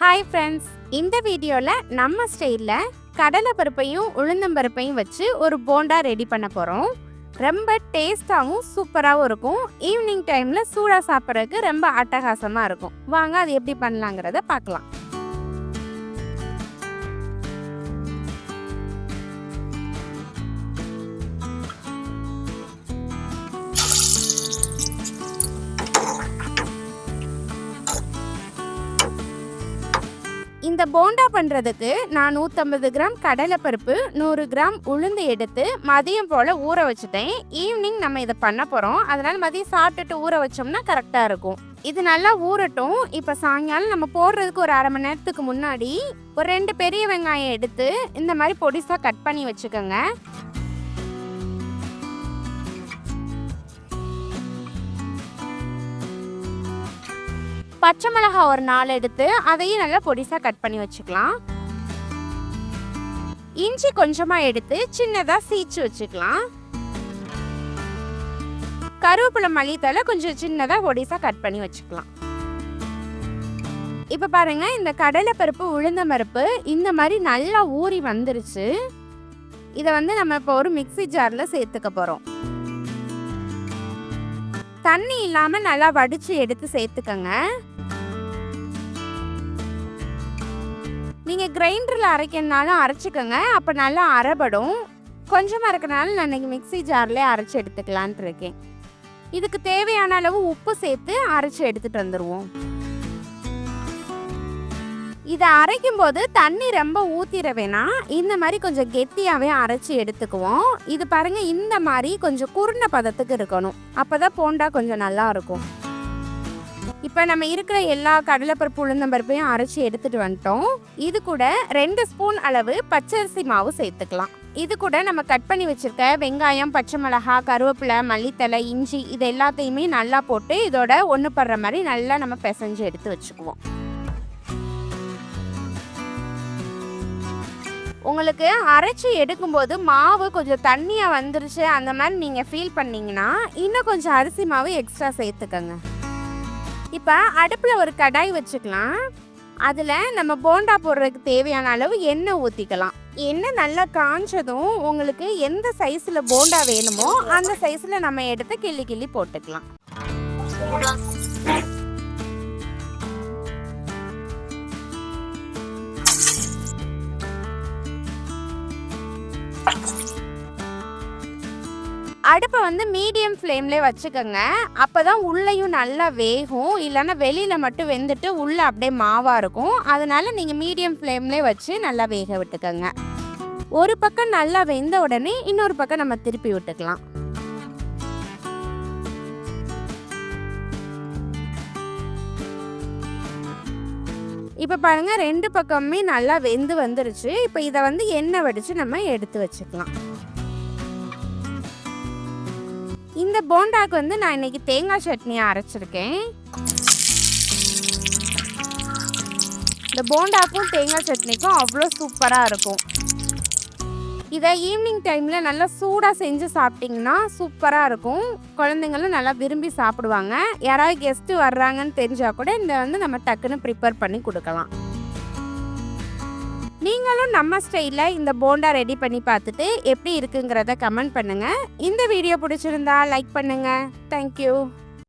Hi friends இந்த வீடியோவில் நம்ம ஸ்டைலில் கடலை பருப்பையும் உளுந்தம்பருப்பையும் வச்சு ஒரு போண்டா ரெடி பண்ண போகிறோம் ரொம்ப டேஸ்டாகவும் சூப்பராகவும் இருக்கும். ஈவினிங் டைமில் சூடாக சாப்பிட்றதுக்கு ரொம்ப அட்டகாசமாக இருக்கும். வாங்க அது எப்படி பண்ணலாங்கிறத பார்க்கலாம். இந்த போண்டா பண்ணுறதுக்கு நான் நூற்றம்பது கிராம் கடலைப்பருப்பு நூறு கிராம் உளுந்து எடுத்து மதியம் போல் ஊற வச்சுட்டேன். ஈவினிங் நம்ம இதை பண்ண போகிறோம் அதனால் மதியம் சாப்பிட்டுட்டு ஊற வச்சோம்னா கரெக்டாக இருக்கும். இது நல்லா ஊறட்டும். இப்போ சாயங்காலம் நம்ம போடுறதுக்கு ஒரு அரை மணி நேரத்துக்கு முன்னாடி ஒரு ரெண்டு பெரிய வெங்காயம் எடுத்து இந்த மாதிரி பொடிசாக கட் பண்ணி வச்சுக்கோங்க. பச்சை மிளகாய் ஒரு நாலு எடுத்து அதையும் நல்லா பொடிசாக கட் பண்ணி வச்சுக்கலாம். இஞ்சி கொஞ்சமாக எடுத்து சின்னதாக சீச்சு வச்சுக்கலாம். கருவேப்பிலை மல்லித்தலை கொஞ்சம் சின்னதாக பொடிசாக கட் பண்ணி வச்சுக்கலாம். இப்போ பாருங்க இந்த கடலை பருப்பு உளுந்த பருப்பு இந்த மாதிரி நல்லா ஊறி வந்துருச்சு. இதை வந்து நம்ம இப்போ ஒரு மிக்ஸி ஜாரில் சேர்த்துக்க போகிறோம் தண்ணி இல்லாமல் நல்லா வடித்து எடுத்து சேர்த்துக்கங்க. நீங்கள் கிரைண்டரில் அரைக்கணுனாலும் அரைச்சிக்கோங்க. அப்போ நல்லா அரைபடும். கொஞ்சமாக இருக்கனால நான் இன்னைக்கு மிக்ஸி ஜார்லேயே அரைச்சி எடுத்துக்கலான்ட்டு இருக்கேன். இதுக்கு தேவையான அளவு உப்பு சேர்த்து அரைச்சி எடுத்துகிட்டு வந்துடுவோம் இதை அரைக்கும் போது தண்ணி ரொம்ப ஊற்றிட வேணாம். இந்த மாதிரி கொஞ்சம் கெட்டியாகவே அரைச்சி எடுத்துக்குவோம். இது பாருங்க இந்த மாதிரி கொஞ்சம் குருண பதத்துக்கு இருக்கணும். அப்பதான் போண்டா கொஞ்சம் நல்லா இருக்கும். இப்போ நம்ம இருக்கிற எல்லா கடலைப்பருப்பு உளுந்தம்பருப்பையும் அரைச்சி எடுத்துட்டு வந்துட்டோம். இது கூட ரெண்டு ஸ்பூன் அளவு பச்சரிசி மாவு சேர்த்துக்கலாம். இது கூட நம்ம கட் பண்ணி வச்சிருக்க வெங்காயம் பச்சை மிளகா கருவேப்பிலை மல்லித்தலை இஞ்சி இது எல்லாத்தையுமே நல்லா போட்டு இதோட ஒன்று படுற மாதிரி நல்லா நம்ம பிசைஞ்சு எடுத்து வச்சுக்குவோம். உங்களுக்கு அரைச்சி எடுக்கும்போது மாவு கொஞ்சம் தண்ணியாக வந்துருச்சு அந்த மாதிரி நீங்கள் ஃபீல் பண்ணீங்கன்னா இன்னும் கொஞ்சம் அரிசி மாவு எக்ஸ்ட்ரா சேர்த்துக்கோங்க. இப்போ அடுப்பில் ஒரு கடாய் வச்சுக்கலாம். அதில் நம்ம போண்டா போடுறதுக்கு தேவையான அளவு எண்ணெய் ஊற்றிக்கலாம் எண்ணெய் நல்லா காஞ்சதும் உங்களுக்கு எந்த சைஸில் போண்டா வேணுமோ அந்த சைஸில் நம்ம எடுத்து கிள்ளி கிள்ளி போட்டுக்கலாம். அடுப்பை வந்து மீடியம் ஃப்ளேம்லேயே வச்சுக்கோங்க. அப்போ தான் உள்ளேயும் நல்லா வேகும். இல்லைன்னா வெளியில் மட்டும் வெந்துட்டு உள்ளே அப்படியே மாவாக இருக்கும். அதனால் நீங்கள் மீடியம் ஃப்ளேம்லேயே வச்சு நல்லா வேக விட்டுக்கோங்க. ஒரு பக்கம் நல்லா வெந்த உடனே இன்னொரு பக்கம் நம்ம திருப்பி விட்டுக்கலாம். இப்போ பாருங்க ரெண்டு பக்கமுமே நல்லா வெந்து வந்துருச்சு. இப்போ இதை வந்து எண்ணெய் வடித்து நம்ம எடுத்து வச்சுக்கலாம். இந்த போண்டாக்கு வந்து நான் இன்னைக்கு தேங்காய் சட்னி அரைச்சிருக்கேன். இந்த போண்டாக்கும் தேங்காய் சட்னிக்கும் அவ்வளோ சூப்பராக இருக்கும். இதை ஈவினிங் டைமில் நல்லா சூடாக செஞ்சு சாப்பிட்டிங்கன்னா சூப்பராக இருக்கும். குழந்தைங்களும் நல்லா விரும்பி சாப்பிடுவாங்க. யாராவது கெஸ்ட்டு வர்றாங்கன்னு தெரிஞ்சால் கூட இந்த வந்து நம்ம டக்குன்னு ப்ரிப்பேர் பண்ணி கொடுக்கலாம். நீங்களும் நம்ம ஸ்டைலில் இந்த போண்டா ரெடி பண்ணி பார்த்துட்டு எப்படி இருக்குங்கிறத கமெண்ட் பண்ணுங்கள் இந்த வீடியோ பிடிச்சிருந்தா லைக் பண்ணுங்கள் தேங்க்யூ